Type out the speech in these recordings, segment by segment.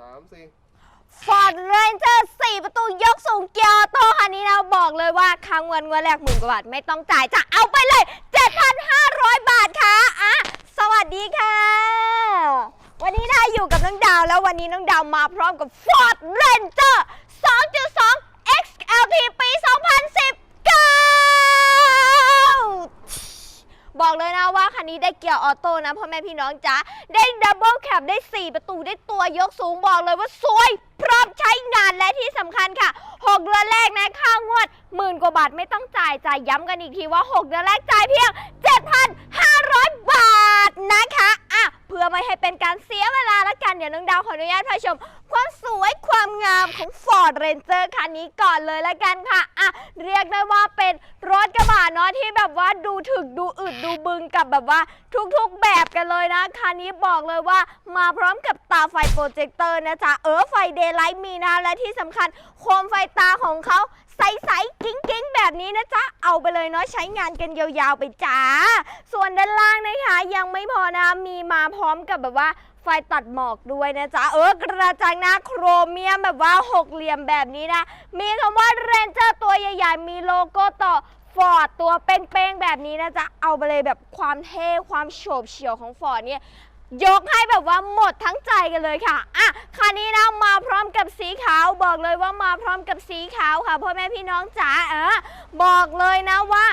สามสี่ Ford Ranger 4 ประตูยกสูงเกียร์ออโต้คันนี้นะบอกเลยว่าค้างเงินเงินแรกหมื่นกว่าบาทไม่ต้องจ่ายจะเอาไปเลย 7,500 บาทค่ะอะสวัสดีค่ะ วันนี้ได้อยู่กับน้องดาวแล้ววันนี้น้องดาวมาพร้อมกับ Ford Ranger 2.2 นี้ได้เกียร์ออโต้นะพ่อแม่พี่น้องจ๋าได้ดับเบิลแคปได้ 4 ประตูได้ตัวยกสูงบอกเลยว่าสวย พร้อมใช้งานและที่สำคัญค่ะ 6 เดือนแรกนะค่างวดหมื่นกว่าบาทไม่ต้องจ่ายจ่ายย้ำกันอีกทีว่า 6 เดือนแรกจ่ายเพียง 7,500 บาทนะคะอะเพื่อไม่ให้เป็นการเสียเวลาละกันเดี๋ยวน้องดาวขออนุญาตพาชม ความสวยความงามของ Ford Ranger คันนี้ก่อนเลยละกันค่ะอะเรียกได้ว่าเป็นรถกระบะเนาะที่แบบว่าดูถึกดู งกับแบบว่าทุกๆแบบกันเลยนะ คันนี้บอกเลยว่ามาพร้อมกับตาไฟโปรเจคเตอร์นะจ๊ะ เออไฟเดย์ไลท์มีนะ และที่สำคัญโคมไฟตาของเขาใสๆกิ้งๆแบบนี้นะจ๊ะ เอาไปเลยเนาะใช้งานกันยาวๆไปจ้า ส่วนด้านล่างนะคะยังไม่พอนะ มีมาพร้อมกับแบบว่าไฟตัดหมอกด้วยนะจ๊ะ เออกระจังหน้าโครเมียมแบบว่าหกเหลี่ยมแบบนี้นะ มีคำว่าเรนเจอร์ตัวใหญ่ๆ มีโลโก้ต่อ ฟอร์ดตัวเป้งๆแบบนี้นะจ๊ะ เอาไปเลยแบบความเท่ความโฉบเฉี่ยวของฟอร์ดเนี่ยยกให้แบบว่าหมดทั้งใจกันเลยค่ะ อะ คันนี้นะมาพร้อมกับสีขาวบอกเลยว่ามาพร้อมกับสีขาวค่ะพ่อแม่พี่น้องจ๋าเออบอกเลยนะว่า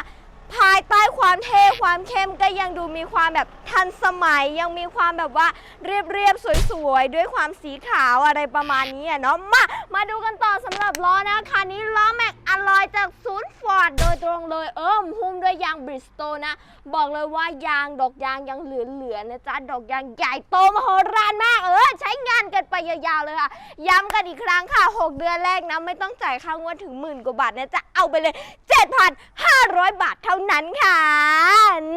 ภายใต้ความเท่ความเข้มก็ยังดูมีความแบบทันสมัยยังมีความแบบว่าเรียบเรียบๆสวยๆ ด้วยความสีขาวอะไรประมาณนี้อะเนาะมา มาดูกันต่อสำหรับล้อนะคันนี้ล้อแม็กอ ลอยจากศูนย์ฟอร์ดโดยตรงเลยเออหุ้มด้วยยางบริสโตนะ บอกเลยว่ายางดอกยางยังเหลือๆนะจ๊ะ ดอกยางใหญ่โตมโหฬารมาก เออ ใช้งานกันไปยาวๆเลยค่ะ ย้ำกันอีกครั้งค่ะ 6 เดือนแรกนะ ไม่ต้องจ่ายค่างวดถึงหมื่นกว่าบาทนะจะเอาไปเลย 7,500 บาทเท่านั้นค่ะ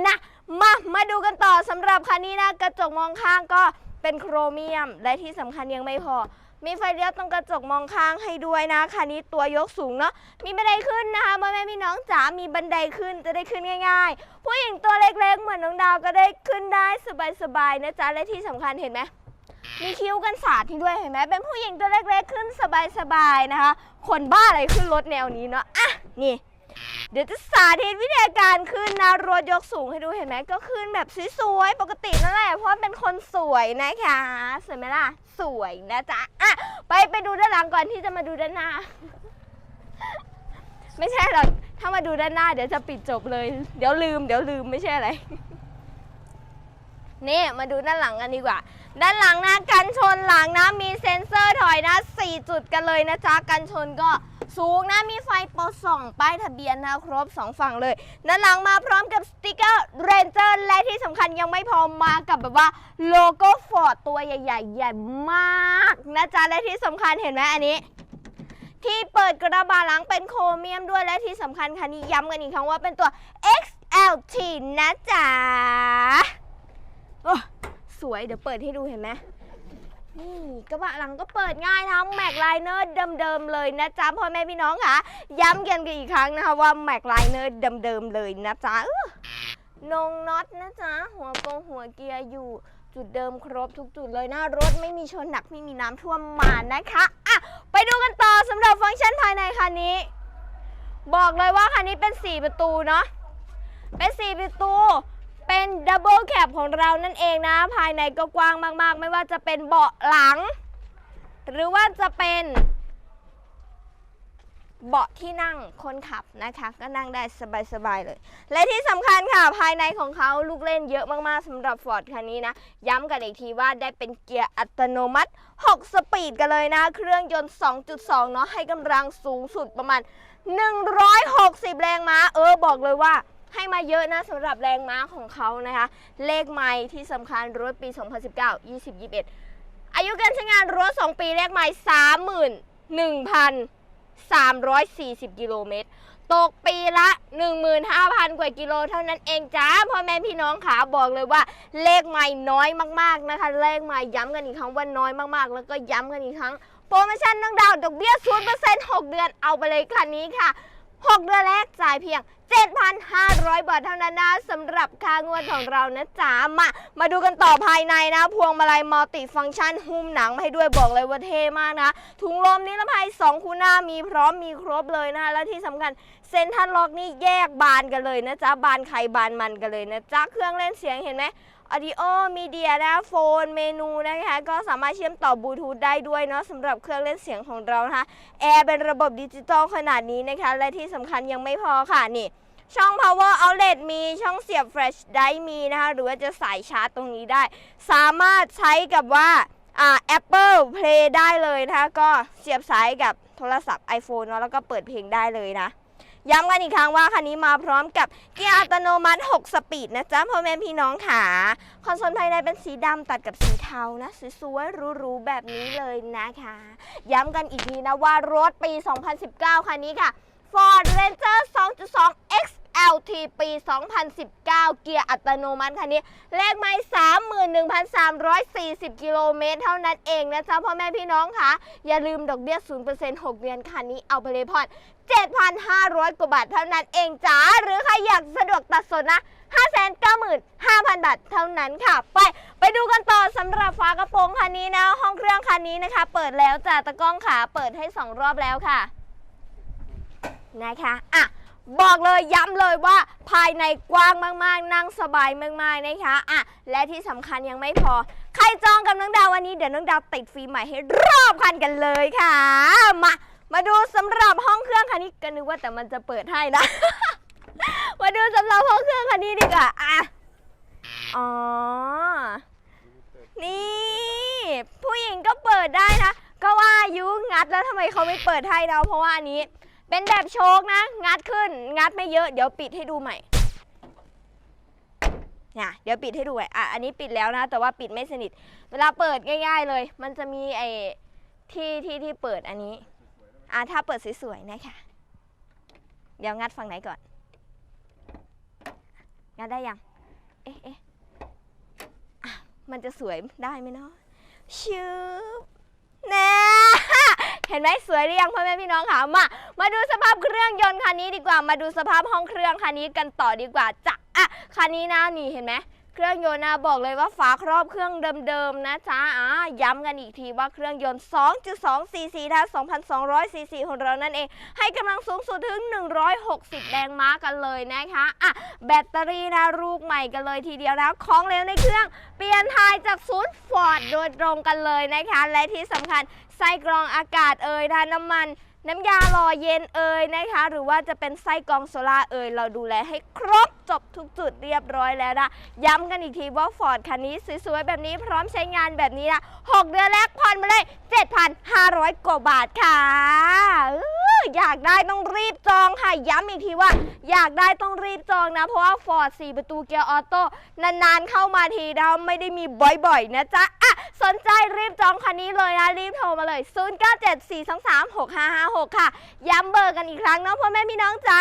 นะมามาดูกันต่อสำหรับคันนี้นะ กระจกมองข้างก็เป็นโครเมียม และที่สำคัญยังไม่พอ มีไฟเลี้ยวตรงกระจกมองข้างให้ด้วยนะคันนี้ตัวยกสูงเนาะมีบันไดขึ้นนะคะพ่อแม่พี่น้องจ๋ามีบันไดขึ้นจะได้ขึ้นง่าย ๆ ผู้หญิงตัวเล็กๆ เหมือนน้องดาวก็ได้ขึ้นได้สบายๆนะจ๊ะและที่สำคัญเห็นไหมมีคิ้วกันสาดที่ด้วยเห็นไหมเป็นผู้หญิงตัวเล็กๆ ขึ้นสบายๆนะคะคนบ้าอะไรขึ้นรถแนวนี้เนาะอะนี่เดี๋ยวจะสาธิตวิธีการขึ้นนะรถยกสูงให้ดูเห็นไหมก็ขึ้นแบบสวยๆปกตินั่นแหละ สวยนะคะ สวยไหมล่ะ สวยนะจ๊ะอะไปไปดูด้านหลังก่อนที่จะมาดูด้านหน้า ไม่ใช่หรอกถ้ามาดูด้านหน้าเดี๋ยวจะปิดจบเลย เดี๋ยวลืม เดี๋ยวลืมไม่ใช่อะไรนี่มาดูด้านหลังกันดีกว่า ด้านหลังนะกันชนหลังนะมีเซ็นเซอร์ถอยนะ 4 จุดกันเลยนะจ๊ะกันชนก็ สูงนะมีไฟโปรส่องป้ายทะเบียนนะครบ 2 ฝั่งเลยด้านหลังมาพร้อมกับสติกเกอร์เรนเจอร์และที่สำคัญยังไม่พอมากับแบบว่าโลโก้ฟอร์ดตัวใหญ่ๆใหญ่มากนะจ๊ะและที่สำคัญเห็นไหมอันนี้ที่เปิดกระบะหลังเป็นโครเมียมด้วยและที่สำคัญคันนี้ย้ำกันอีกครั้งว่าเป็นตัว XLT นะจ๊ะ โอ้ สวยเดี๋ยวเปิดให้ดูเห็นไหม นี่กระบะหลังก็เปิดง่ายนะแม็กไลเนอร์เดิมๆเลยนะจ๊ะพ่อแม่พี่น้องค่ะ ย้ำกันกันอีกครั้งนะคะว่าแม็กไลเนอร์เดิมๆเลยนะจ๊ะนงน็อตนะจ๊ะหัวกงหัวเกียร์อยู่จุดเดิมครบทุกจุดเลยนะรถไม่มีชนหนักไม่มีน้ำท่วมมานะคะอะไปดูกันต่อสำหรับฟังก์ชันภายในคันนี้ บอกเลยว่าคันนี้เป็น 4 ประตูเนาะเป็น 4 ประตู ดับเบิลแคปของเรานั่นเองนะ ภายในก็กว้างมาก ๆ ไม่ว่าจะเป็นเบาะหลัง หรือว่าจะเป็นเบาะที่นั่งคนขับนะคะ ก็นั่งได้สบาย ๆ เลย และที่สำคัญค่ะ ภายในของเขาลูกเล่นเยอะมาก ๆสำหรับ Ford คันนี้นะ ย้ำกันอีกทีว่าได้เป็นเกียร์อัตโนมัติ 6 สปีดกันเลยนะ เครื่องยนต์ 2.2 เนาะให้กำลังสูงสุดประมาณ 160 แรงม้า เออ บอกเลยว่า ให้มาเยอะนะสำหรับแรงม้าของเขานะคะ เลขไม้ที่สำคัญรถปี 2019 2021 อายุการใช้งานรถ 2 ปีเลขไม้31,340 กิโลเมตร ตกปีละ 15,000 กว่ากิโลเท่านั้นเองจ้าพ่อแม่พี่น้องขาบอกเลยว่า เลขใหม่น้อยมากๆนะคะ เลขใหม่ย้ำกันอีกครั้งว่าน้อยมากๆ แล้วก็ย้ำกันอีกครั้งโปรโมชั่นน้องดาวดอกเบี้ย0% 6 เดือนเอาไปเลยคันนี้ค่ะ 6 เดือนแรกจ่ายเพียง 7,500 บาทเท่านั้นนะสำหรับค่างวดของเรานะจ๊ะมา มาดูกันต่อภายในนะ พวงมาลัยมัลติฟังก์ชันหุ้มหนังมาให้ด้วยบอกเลยว่าเท่มากนะ ถุงลมนิรภัย 2 คูหน้ามีพร้อมมีครบเลยนะ และที่สำคัญเซนทรัลล็อกนี่แยกบานกันเลยนะจ๊ะ บานใครบานมันกันเลยนะจ๊ะ เครื่องเล่นเสียงเห็นไหม Audio Media นะโฟนเมนูนะคะ ก็สามารถเชื่อมต่อบลูทูธได้ด้วยเนาะสำหรับเครื่องเล่นเสียงของเรานะคะแอร์เป็นระบบดิจิตอลขนาดนี้นะคะ และที่สำคัญยังไม่พอค่ะนี่ ช่อง power outlet มีช่องเสียบ flash ได้มีนะคะ หรือว่าจะสายชาร์จตรงนี้ได้ สามารถใช้กับว่าอ่า Apple Play ได้เลยนะคะ ก็เสียบสายกับโทรศัพท์ iPhone เนาะแล้วก็เปิดเพลงได้เลยนะ ย้ำกันอีกครั้งว่าคันนี้มาพร้อมกับเกียร์อัตโนมัติ 6 สปีดนะจ๊ะพ่อแม่พี่น้องค่ะคอนโซลภายในเป็นสีดำตัดกับสีเทานะสวยๆหรูๆแบบนี้เลยนะคะ ย้ำกันอีกทีนะว่ารถปี 2019 คันนี้ค่ะ Ford Ranger 2.2 X L.T. ปี 2019 เกียร์อัตโนมัติคันนี้ เลขไม่31,340 กิโลเมตรเท่านั้นเองนะจ๊ะพ่อแม่พี่น้องคะอย่าลืมดอกเบี้ย 0% 6 เดือนคันนี้เอาไปเลยผ่อน7,500 กว่าบาทเท่านั้นเองจ้าหรือใครอยากสะดวกตัดสดนะ 595,000 บาทเท่านั้นค่ะ ไป ไปดูกันต่อสำหรับฝากระโปรงคันนี้นะ ห้องเครื่องคันนี้นะคะ เปิดแล้วจ้ะตะกล้องขาเปิดให้ 2 รอบแล้วค่ะ นะคะอะ บอกเลยย้ำเลยว่าภายในกว้างมากๆ นั่งสบายมากๆนะคะอะและที่สำคัญยังไม่พอ ใครจองกับน้องดาววันนี้เดี๋ยวน้องดาวติดฟรีใหม่ให้รอบคันกันเลยค่ะ มามาดูสำหรับห้องเครื่องคันนี้ก็นึกว่าแต่มันจะเปิดให้นะ มาดูสำหรับห้องเครื่องคันนี้ดีกว่าอะอ๋อ นี่ ผู้หญิงก็เปิดได้นะ ก็ว่ายุงัดแล้วทำไมเขาไม่เปิดให้เราเพราะว่าอันนี้ เป็นแบบโชคนะ งัดขึ้น งัดไม่เยอะ เดี๋ยวปิดให้ดูใหม่เนี่ยเดี๋ยวปิดให้ดูใหม่อะ อันนี้ปิดแล้วนะ แต่ว่าปิดไม่สนิท เวลาเปิดง่าย ๆเลย มันจะมีไอ้ที่ที่ที่เปิดอันนี้ อะถ้าเปิดสวยๆนะคะ เดี๋ยวงัดฝั่งไหนก่อน งัดได้ยัง เอ๊ะเอ๊ะมันจะสวยได้ไหมเนาะชืบแน่ เห็นไหมสวยหรือยังพ่อแม่พี่น้องคะมามาดูสภาพเครื่องยนต์คันนี้ดีกว่า มาดูสภาพห้องเครื่องคันนี้กันต่อดีกว่าจ้ะอะคันนี้นะนี่เห็นไหม เครื่องยนต์นะบอกเลยว่าฝาครอบเครื่องเดิมๆนะจ๊ะอะย้ำกันอีกทีว่าเครื่องยนต์ 2.2 cc ทั้ง2,200 cc ของเรานั่นเอง ให้กำลังสูงสุดถึง 160 แรงม้ากันเลยนะคะอะแบตเตอรี่นะลูกใหม่กันเลยทีเดียวนะของเหลวในเครื่อง เปลี่ยนถ่ายจากศูนย์ฟอร์ดโดยตรงกันเลยนะคะ และที่สำคัญไส้กรองอากาศเอ่ยทานน้ำมัน น้ำยาหล่อเย็นเอ่ยนะคะ หรือว่าจะเป็นไส้กรองโซล่าเอ่ยเราดูแลให้ครบจบทุกจุดเรียบร้อยแล้วนะ ย้ำกันอีกทีว่าฟอร์ดคันนี้สวยๆ แบบนี้พร้อมใช้งานแบบนี้นะ 6 เดือนแรกผ่อนมาเลย 7,500 กว่าบาทค่ะอออยากได้ต้องรีบจอง ย้ำอีกทีว่า อยากได้ต้องรีบจองนะ เพราะว่า Ford 4 ประตูเกียร์ออโต้นานๆเข้ามาทีนะไม่ได้มีบ่อยๆ นะจ๊ะอะสนใจรีบจองคันนี้เลยนะ รีบโทรมาเลย 0974236556 ค่ะ ย้ำเบอร์กันอีกครั้งเนาะพ่อแม่พี่น้องจ๋า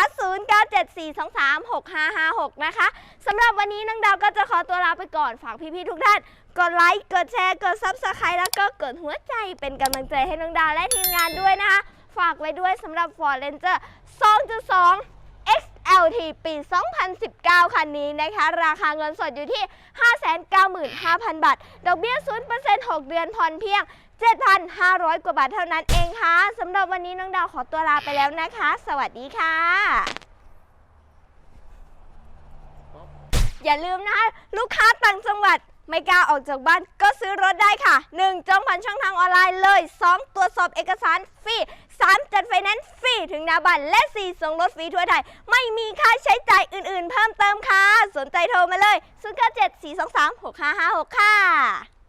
0974236556 นะคะสำหรับวันนี้นางดาวก็จะขอตัวลาไปก่อนฝากพี่ๆทุกท่านกดไลค์ กดแชร์ กด Subscribe แล้วก็กดหัวใจเป็นกำลังใจให้น้องดาวและทีมงานด้วยนะคะ ฝากไว้ด้วยสำหรับ Ford Ranger 2.2 XLT ปี 2019 คันนี้นะคะ ราคาเงินสดอยู่ที่ 595,000 บาท ดอกเบี้ย 0% 6 เดือนผ่อนเพียง 7,500 กว่าบาทเท่านั้นเองค่ะสำหรับวันนี้น้องดาวขอตัวลาไปแล้วนะคะ สวัสดีค่ะ อย่าลืมนะคะลูกค้าต่างจังหวัดไม่กล้าออกจากบ้านก็ซื้อรถได้ค่ะ 1. จองผ่านช่องทางออนไลน์เลย 2. ตรวจสอบเอกสารฟรี 3. จัดไฟแนนซ์ฟรีถึงหน้าบ้านและ 4. ส่งรถฟรีทั่วไทย ไม่มีค่าใช้จ่ายอื่นๆ เพิ่มเติมค่ะ สนใจโทรมาเลย 0 9 7 4 2 3 6 5 5 6 ค่ะ